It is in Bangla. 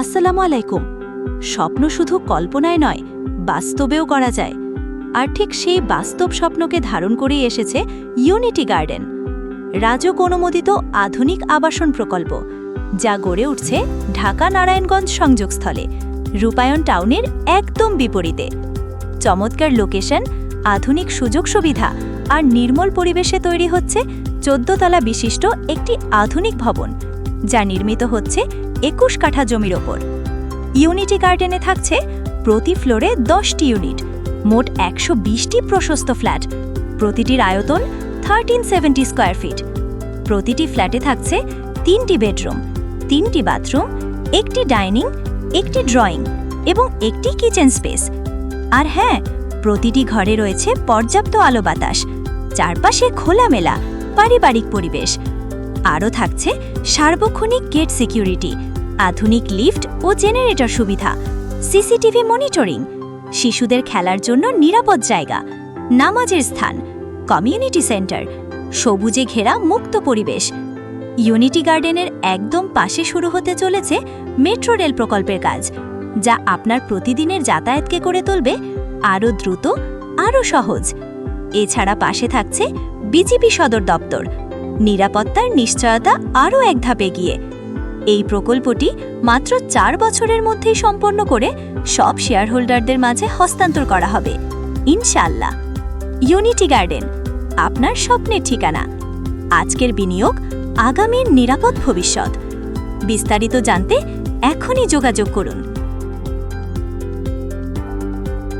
আসসালামু আলাইকুম। স্বপ্ন শুধু কল্পনায় নয়, বাস্তবেও করা যায়। আর ঠিক সেই বাস্তব স্বপ্নকে ধারণ করেই এসেছে ইউনিটি গার্ডেন রাজক অনুমোদিত আধুনিক আবাসন প্রকল্প, যা গড়ে উঠছে ঢাকা নারায়ণগঞ্জ সংযোগস্থলে, রূপায়ণ টাউনের একদম বিপরীতে। চমৎকার লোকেশন, আধুনিক সুযোগ সুবিধা আর নির্মল পরিবেশে তৈরি হচ্ছে চোদ্দতলা বিশিষ্ট একটি আধুনিক ভবন, যা নির্মিত হচ্ছে একুশ কাঠা জমির ওপর। ইউনিটি গার্ডেনে থাকছে প্রতি ফ্লোরে দশটি ইউনিট, মোট একশো বিশটি প্রশস্ত ফ্ল্যাট। প্রতিটির আয়তন থার্টিন সেভেন্টি স্কোয়ার ফিট প্রতিটি ফ্ল্যাটে থাকছে তিনটি বেডরুম, তিনটি বাথরুম, একটি ডাইনিং, একটি ড্রয়িং এবং একটি কিচেন স্পেস। আর হ্যাঁ প্রতিটি ঘরে রয়েছে পর্যাপ্ত আলো বাতাস, চারপাশে খোলামেলা, পারিবারিক পরিবেশ। আরও থাকছে সার্বক্ষণিক গেট সিকিউরিটি, আধুনিক লিফট ও জেনারেটর সুবিধা, সিসিটিভি মনিটরিং, শিশুদের খেলার জন্য নিরাপদ জায়গা, নামাজের স্থান, কমিউনিটি সেন্টার, সবুজে ঘেরা মুক্ত পরিবেশ। ইউনিটি গার্ডেনের একদম পাশে শুরু হতে চলেছে মেট্রো রেল প্রকল্পের কাজ, যা আপনার প্রতিদিনের যাতায়াতকে করে তুলবে, আরও দ্রুত, আরও সহজ। এছাড়া পাশে থাকছে বিজেপি সদর দপ্তর নিরাপত্তার নিশ্চয়তা আরও এক ধাপ এগিয়ে। এই প্রকল্পটি মাত্র চার বছরের মধ্যেই সম্পন্ন করে সব শেয়ারহোল্ডারদের মাঝে হস্তান্তর করা হবে। ইনশাল্লাহ ইউনিটি গার্ডেন, আপনার স্বপ্নের ঠিকানা। আজকের বিনিয়োগ আগামীর নিরাপদ ভবিষ্যৎ। বিস্তারিত জানতে এখনই যোগাযোগ করুন।